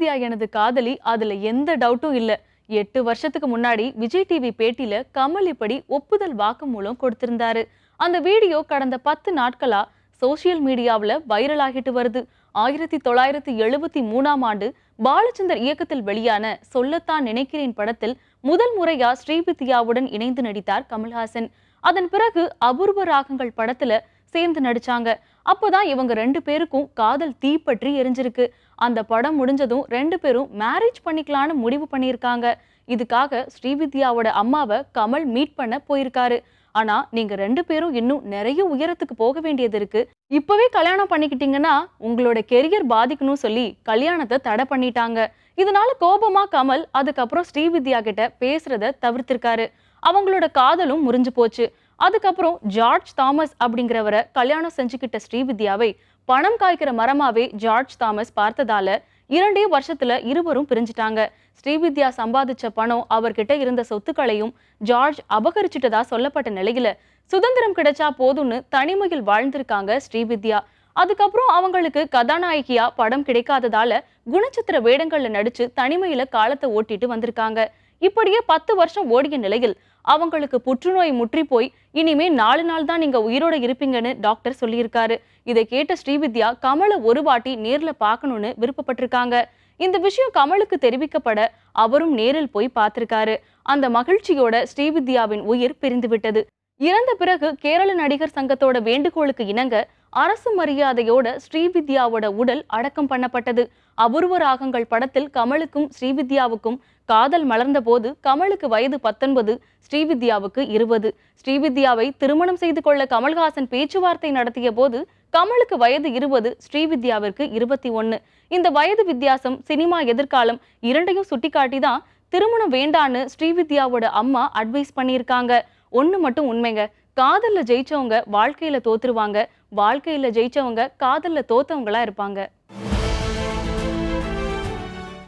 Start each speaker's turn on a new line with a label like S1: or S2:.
S1: ஸ்ரீவித்யா எனது காதலி அதுல எந்த டவுட்டும் இல்ல. எட்டு வருஷத்துக்கு முன்னாடி விஜய் டிவி பேட்டியில கமல் இப்படி ஒப்புதல் வாக்குமூலம் கொடுத்திருந்தாரு. அந்த வீடியோ கடந்த பத்து நாட்களா சோசியல் மீடியாவில் வைரல் ஆகிட்டு வருது. ஆயிரத்தி தொள்ளாயிரத்தி எழுபத்தி மூணாம் ஆண்டு பாலச்சந்தர் இயக்கத்தில் வெளியான சொல்லத்தான் நினைக்கிறேன் படத்தில் முதல் முறையா ஸ்ரீவித்யாவுடன் இணைந்து நடித்தார் கமல்ஹாசன். அதன் பிறகு அபூர்வ ராகங்கள் படத்துல சேர்ந்து நடிச்சாங்க. அப்போதான் இவங்க ரெண்டு பேருக்கும் காதல் தீப்பற்றி எரிஞ்சிருக்கு. அந்த படம் முடிஞ்சதும் ரெண்டு பேரும் மேரேஜ் பண்ணிக்கலான்னு முடிவு பண்ணியிருக்காங்க. இதுக்காக ஸ்ரீவித்யாவோட அம்மாவை கமல் மீட் பண்ண போயிருக்காரு. ஆனா நீங்க ரெண்டு பேரும் இன்னும் நிறைய உயரத்துக்கு போக வேண்டியது இருக்கு. இப்பவே கல்யாணம் பண்ணிக்கிட்டீங்கன்னா உங்களோட கெரியர் பாதிக்கணும்னு சொல்லி கல்யாணத்தை தடை பண்ணிட்டாங்க. இதனால கோபமா கமல் அதுக்கப்புறம் ஸ்ரீவித்யா கிட்ட பேசுறத தவிர்த்திருக்காரு. அவங்களோட காதலும் முறிஞ்சு போச்சு. அதுக்கப்புறம் ஜார்ஜ் தாமஸ் அப்படிங்கிறவரை கல்யாணம் செஞ்சுக்கிட்ட ஸ்ரீவித்யாவை பணம் காய்க்கிற மரமாவே ஜார்ஜ் தாமஸ் பார்த்ததால இரண்டே வருஷத்துல இருவரும் பிரிஞ்சிட்டாங்க. ஸ்ரீவித்யா சம்பாதிச்ச பணம் அவர்கிட்ட இருந்த சொத்துக்களையும் ஜார்ஜ் அபகரிச்சிட்டதா சொல்லப்பட்ட நிலையில சுதந்திரம் கிடைச்சா போதும்னு தனிமையில் வாழ்ந்திருக்காங்க ஸ்ரீவித்யா. அதுக்கப்புறம் அவங்களுக்கு கதாநாயகியா படம் கிடைக்காததால குணச்சித்திர வேடங்கள்ல நடிச்சு தனிமையில காலத்தை ஓட்டிட்டு வந்திருக்காங்க. இப்படியே பத்து வருஷம் ஓடிய நிலையில் அவங்களுக்கு புற்றுநோய் முற்றி போய் இனிமே நாலு நாள் தான் நீங்க உயிரோட இருப்பீங்கன்னு டாக்டர் சொல்லியிருக்காரு. இதை கேட்ட ஸ்ரீவித்யா கமலை ஒரு வாட்டி நேர்ல பார்க்கணும்னு விருப்பப்பட்டிருக்காங்க. இந்த விஷயம் கமலுக்கு தெரிவிக்கப்பட அவரும் நேரில் போய் பார்த்திருக்காரு. அந்த மகிழ்ச்சியோட ஸ்ரீவித்யாவின் உயிர் பிரிந்து விட்டது இறந்த பிறகு கேரள நடிகர் சங்கத்தோட வேண்டுகோளுக்கு இணங்க அரசு மரியாதையோட ஸ்ரீவித்யாவோட உடல் அடக்கம் பண்ணப்பட்டது. அபூர்வ ராகங்கள் படத்தில் கமலுக்கும் ஸ்ரீவித்யாவுக்கும் காதல் மலர்ந்த போது கமலுக்கு வயது பத்தொன்பது ஸ்ரீவித்யாவுக்கு இருபது. ஸ்ரீவித்யாவை திருமணம் செய்து கொள்ள கமல்ஹாசன் பேச்சுவார்த்தை நடத்திய போது கமலுக்கு வயது இருபது ஸ்ரீவித்யாவிற்கு இருபத்தி ஒன்று இந்த வயது வித்தியாசம் சினிமா எதிர்காலம் இரண்டையும் சுட்டிக்காட்டி தான் திருமணம் வேண்டான்னு ஸ்ரீவித்யாவோட அம்மா அட்வைஸ் பண்ணியிருக்காங்க. ஒன்று மட்டும் உண்மைங்க. காதலில் ஜெயிச்சவங்க வாழ்க்கையில் தோத்துருவாங்க. வாழ்க்கையில் ஜெயிச்சவங்க காதலில் தோத்தவங்களா இருப்பாங்க.